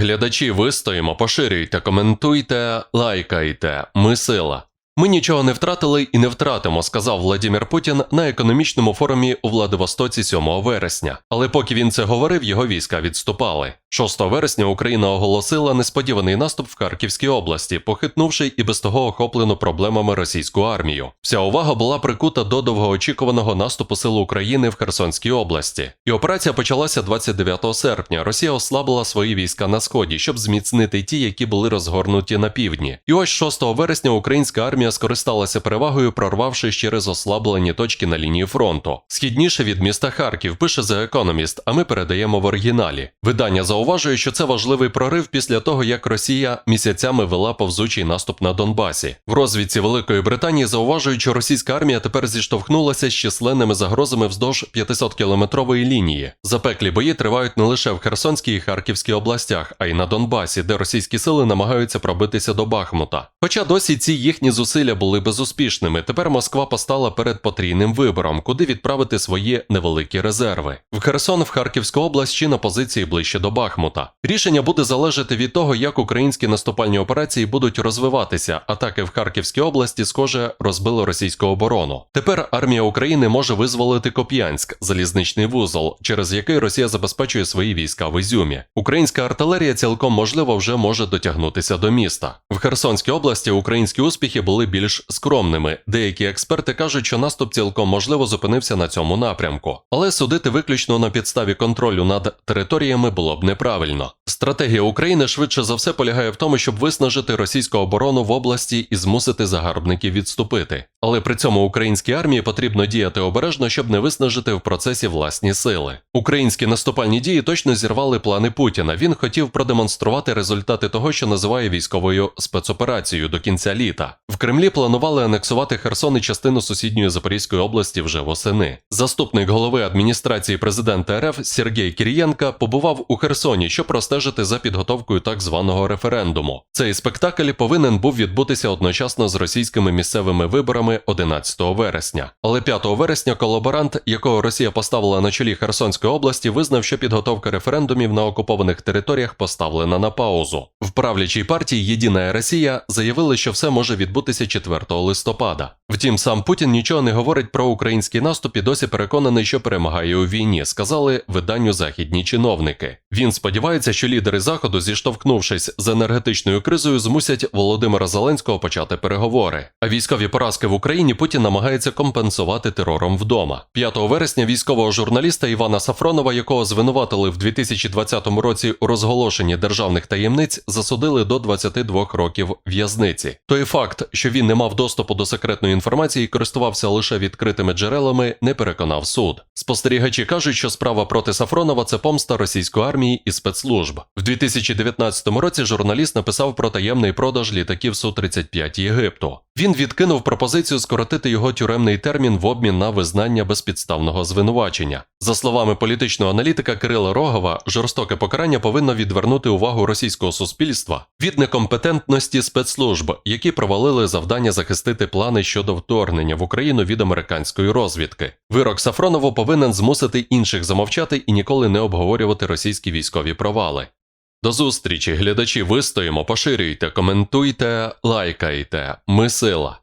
Глядачі, вистоїмо, поширюйте, коментуйте, лайкайте. Ми сила. Ми нічого не втратили і не втратимо, сказав Владимир Путін на економічному форумі у Владивостоці 7 вересня. Але поки він це говорив, його війська відступали. 6 вересня Україна оголосила несподіваний наступ в Харківській області, похитнувши і без того охоплену проблемами російську армію. Вся увага була прикута до довгоочікуваного наступу сил України в Херсонській області. І операція почалася 29 серпня. Росія ослабила свої війська на сході, щоб зміцнити ті, які були розгорнуті на півдні. І ось 6 вересня українська армія скористалася перевагою, прорвавши через ослаблені точки на лінії фронту. Східніше від міста Харків пише The Economist, а ми передаємо в оригіналі. Видання зауважує, що це важливий прорив після того, як Росія місяцями вела повзучий наступ на Донбасі. В розвідці Великої Британії зауважують, що російська армія тепер зіштовхнулася з численними загрозами вздовж 500-кілометрової лінії. Запеклі бої тривають не лише в Херсонській і Харківській областях, а й на Донбасі, де російські сили намагаються пробитися до Бахмута. Хоча досі ці їхні зусилля були безуспішними, тепер Москва постала перед потрійним вибором, куди відправити свої невеликі резерви. В Херсон, в Харківську область чи на позиції ближче до Бахмута. Рішення буде залежати від того, як українські наступальні операції будуть розвиватися. Атаки в Харківській області, схоже, розбили російську оборону. Тепер армія України може визволити Коп'янськ, залізничний вузол, через який Росія забезпечує свої війська в Ізюмі. Українська артилерія цілком можливо вже може дотягнутися до міста. В Херсонській області українські успіхи були більш скромними. Деякі експерти кажуть, що наступ цілком можливо зупинився на цьому напрямку, але судити виключно на підставі контролю над територіями було б неправильно неправильно. Стратегія України швидше за все полягає в тому, щоб виснажити російську оборону в області і змусити загарбників відступити. Але при цьому українській армії потрібно діяти обережно, щоб не виснажити в процесі власні сили. Українські наступальні дії точно зірвали плани Путіна. Він хотів продемонструвати результати того, що називає військовою спецоперацією до кінця літа. В Кремлі планували анексувати Херсон і частину сусідньої Запорізької області вже восени. Заступник голови адміністрації президента РФ Сергій Кірієнка побував у Херсоні, щоб простежити за підготовкою так званого референдуму. Цей спектакль повинен був відбутися одночасно з російськими місцевими виборами 11 вересня. Але 5 вересня колаборант, якого Росія поставила на чолі Херсонської області, визнав, що підготовка референдумів на окупованих територіях поставлена на паузу. В правлячій партії Єдина Росія заявили, що все може відбутися 4 листопада. Втім, сам Путін нічого не говорить про український наступ і досі переконаний, що перемагає у війні, сказали виданню західні чиновники. Він сподівається, що лідери заходу, зіштовхнувшись з енергетичною кризою, змусять Володимира Зеленського почати переговори. А військові поразки в Україні Путін намагається компенсувати терором вдома. 5 вересня військового журналіста Івана Сафронова, якого звинуватили в 2020 році у розголошенні державних таємниць, засудили до 22 років в'язниці. Той факт, що він не мав доступу до секретної інформації користувався лише відкритими джерелами, не переконав суд. Спостерігачі кажуть, що справа проти Сафронова це помста російської армії і спецслужб. В 2019 році журналіст написав про таємний продаж літаків Су-35 Єгипту. Він відкинув пропозицію скоротити його тюремний термін в обмін на визнання безпідставного звинувачення. За словами політичного аналітика Кирила Рогова, жорстоке покарання повинно відвернути увагу російського суспільства від некомпетентності спецслужб, які провалили завдання захистити плани щодо вторгнення в Україну від американської розвідки. Вирок Сафронову повинен змусити інших замовчати і ніколи не обговорювати російські військові провали. До зустрічі, глядачі, вистоїмо, поширюйте, коментуйте, лайкайте. Ми сила.